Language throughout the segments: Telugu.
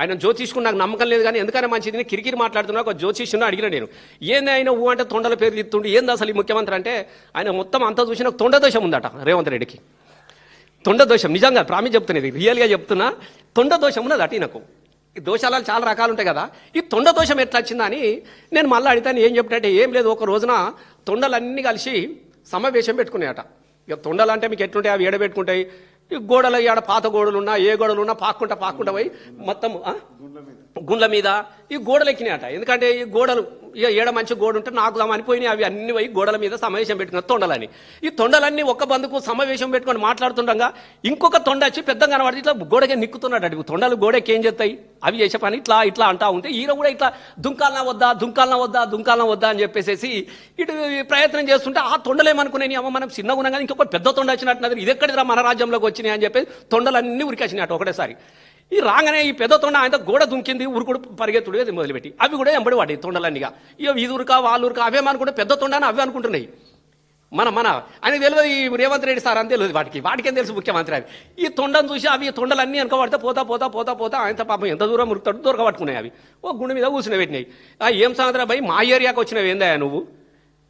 ఆయన జ్యోతిష్కు నాకు నమ్మకం లేదు కానీ ఎందుకైనా మంచిది. నేను కిరికిరి మాట్లాడుతున్నా ఒక జ్యోతిష్యుని అడిగిన నేను. ఏంది ఆయన ఊ అంటే తొండల పేర్లు ఇస్తుండు ఏంది అసలు ఈ ముఖ్యమంత్రి అంటే? ఆయన మొత్తం అంతా చూసిన నాకు తొండ దోషం ఉందట రేవంత్ రెడ్డికి. తొండ దోషం నిజంగా ప్రామి చెప్తున్నది రియల్గా చెప్తున్నా. తొండ దోషం ఉన్నది అటు నాకు ఈ దోషాలు చాలా రకాలు ఉంటాయి కదా. ఈ తొండ దోషం ఎట్లా వచ్చిందని నేను మళ్ళీ అడిగితే ఏం చెప్పినట్టే ఏం లేదు ఒక రోజున తొండలన్నీ కలిసి సమావేశం పెట్టుకున్నాయట. ఇక తొండలు అంటే మీకు ఎట్లుంటాయి? అవి ఏడబెట్టుకుంటాయి ఈ గోడలు ఆడ పాత గోడలు ఉన్నా ఏ గోడలు ఉన్నా పాక్కుంటా పాక్కుంటా పోయి మొత్తం? గుండ్ల మీద ఈ గోడలు ఎక్కినాయట ఎందుకంటే ఈ గోడలు ఇక ఏడ మంచి గోడ ఉంటే నాకు అనిపోయినాయి అవి అన్ని పోయి గోడల మీద సమావేశం పెట్టుకున్న తొండలని. ఈ తొండలన్నీ ఒక్క బందుకు సమావేశం పెట్టుకొని మాట్లాడుతుండగా ఇంకొక తొండ వచ్చి పెద్దగా కనబడి ఇట్లా గోడకే నిక్కుతున్నాడు అటు తొండలు గోడకి ఏం చేస్తాయి? అవి చేసే పని ఇట్లా ఇట్లా అంటా ఉంటే ఈయన కూడా ఇట్లా దుంకాలనా వద్దా దుంకాలనా వద్దా దుంకాలనా వద్దా అని చెప్పేసి ఇటు ప్రయత్నం చేస్తుంటే ఆ తొండలేమనుకునే అమ్మ మనం చిన్నగా ఉన్నాం కానీ ఇంకొక పెద్ద తొండ వచ్చినట్టున్నది. ఇది ఎక్కడ మన రాజ్యంలోకి వచ్చినాయి అని చెప్పేసి తొండలన్నీ ఉరికేసినాయి అటు ఒకటేసారి. ఈ రాగానే ఈ పెద్ద తొండ ఆయన గోడ దుంకింది ఉరుకుడు పరిగెత్తుడు అది మొదలుపెట్టి. అవి కూడా ఎంబడి వాడి తొండలన్నీగా. ఇక ఇది ఉరక వాళ్ళు ఉరుక అవే అనుకుంటే పెద్ద తొండ అని అవే అనుకుంటున్నాయి. మన మన ఆయన తెలియదు ఈ రేవంత్ రెడ్డి సార్ అని తెలియదు వాటికి. వాటికేం తెలుసు ముఖ్యమంత్రి అది ఈ తొండను చూసి అవి తొండలన్నీ అనుకోబడితే పోతా పోతా పోతా పోతా ఆయన పాపం ఎంత దూరం ఉరుకుతాడు దొరకబట్టుకున్నాయి అవి. ఓ గుండె మీద కూర్చుని పెట్టినాయి. ఆ ఏం సాయంత్రం భయ్? మా ఏరియాకి వచ్చినవి ఏందా నువ్వు?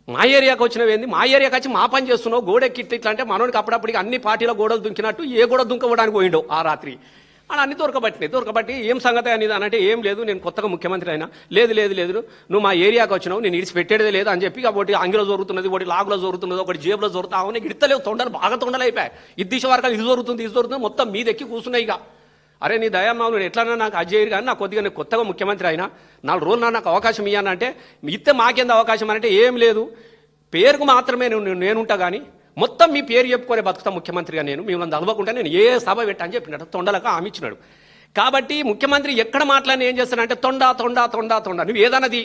మా ఏరియాకి వచ్చినవి ఏంది? మా ఏరియాకి వచ్చి మా పని చేస్తున్నావు గోడ ఇట్లా ఇట్లా అంటే మనోడికి అప్పుడప్పటికి అన్ని పార్టీల గోడలు దుంకినట్టు ఏ గోడ దుంకవడానికి పోయిండో ఆ రాత్రి. అని అన్ని దొరకబట్టినాయి దొరకబట్టి ఏం సంగతి అనేది అని అంటే ఏం లేదు నేను కొత్తగా ముఖ్యమంత్రి అయినా. లేదు లేదు లేదు. నువ్వు మా ఏరియాకి వచ్చినావు నేను ఇడిచి పెట్టేదే లేదు అని చెప్పి ఒకటి అంగిలో జరుగుతున్నది ఒకటి లాగులో జరుగుతున్నది ఒకటి జేబులో జరుగుతా అవును ఇడతలేవు తొండలు బాగా తొండలు అయిపోయాయి. ఇది దిశ వరకు ఇది జరుగుతుంది ఇది జరుగుతుంది మొత్తం మీదెక్కి కూర్చున్నాయి ఇక. అరే నీ దయామావు నేను ఎట్లన్నా నాకు అజయ్ కానీ నాకు కొద్దిగా నేను కొత్తగా ముఖ్యమంత్రి అయినా నాలుగు రోజులు నాకు అవకాశం ఇయ్యానంటే ఇస్తే మాకేంది అవకాశం అంటే ఏం లేదు. పేరుకు మాత్రమే నేను నేనుంటా కానీ మొత్తం మీ పేరు చెప్పుకొని బతుకుతా ముఖ్యమంత్రిగా నేను మిమ్మల్ని చదవకుండా నేను ఏ సభ పెట్టని చెప్పినాడు తొండలకు హామీ ఇచ్చినాడు. కాబట్టి ముఖ్యమంత్రి ఎక్కడ మాట్లాడిన ఏం చేస్తానంటే తొండ తొండ తొండ తొండ. నువ్వు ఏదన్నది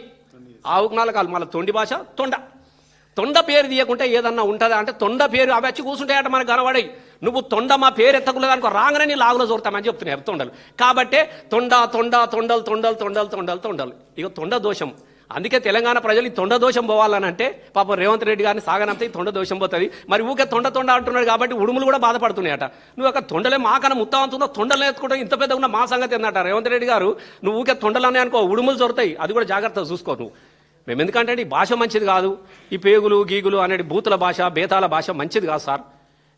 ఆవుకు కాదు మళ్ళీ తొండి భాష తొండ. తొండ పేరు తీయకుంటే ఏదన్నా ఉంటుందా అంటే తొండ పేరు అవి వచ్చి కూర్చుంటాయట మనకు కనబడాయి నువ్వు తొండ మా పేరు ఎత్తకులేదు అనుకో రాగానే నీ లాగులో చూడతామని చెప్తున్నాయి తొండలు. కాబట్టే తొండ తొండ తొండలు తొండలు తొండలు తొండలు తొండలు. ఇక తొండ దోషం. అందుకే తెలంగాణ ప్రజలు ఈ తొండ దోషం పోవాలని అంటే పాపం రేవంత్ రెడ్డి గారిని సాగనంతే ఈ తొండ దోషం పోతుంది. మరి ఊకే తొండ తొండ అంటున్నాడు కాబట్టి ఉడుములు కూడా బాధపడుతున్నాయట. నువ్వు ఒక తొండలే మాకన్నా ముత్తావంతుందో తొండలు ఎత్తుకుంటే ఇంత పెద్ద ఉన్న మా సంగతి ఏందట? రేవంత్ రెడ్డి గారు నువ్వు ఊకే తొండలనే అనుకో ఉడుములు దొరుకుతాయి అది కూడా జాగ్రత్తగా చూసుకో నువ్వు. మేము ఎందుకంటే ఈ భాష మంచిది కాదు. ఈ పేగులు గీగులు అనేది బూతుల భాష బేతాల భాష మంచిది కాదు సార్.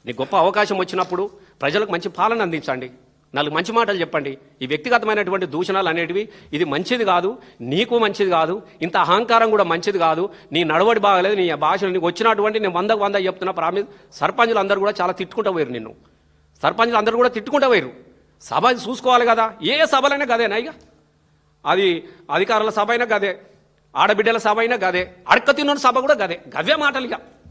నీకు గొప్ప అవకాశం వచ్చినప్పుడు ప్రజలకు మంచి పాలన అందించండి. నాలుగు మంచి మాటలు చెప్పండి. ఈ వ్యక్తిగతమైనటువంటి దూషణలు అనేటివి ఇది మంచిది కాదు నీకు మంచిది కాదు ఇంత అహంకారం కూడా మంచిది కాదు నీ నడవడి బాగలేదు నీ భాషలు నీకు వచ్చినటువంటి నేను వందకు వంద చెప్తున్నా ప్రామి సర్పంచులు అందరూ కూడా చాలా తిట్టుకుంటూ పోయారు నిన్ను. సర్పంచులు అందరూ కూడా తిట్టుకుంటూ పోయారు సభ చూసుకోవాలి కదా ఏ సభలైనా గదేనా ఇక అది అధికారుల సభ అయినా గదే ఆడబిడ్డల సభ అయినా గదే అడక తిన్న సభ కూడా గదే గవే మాటలు ఇక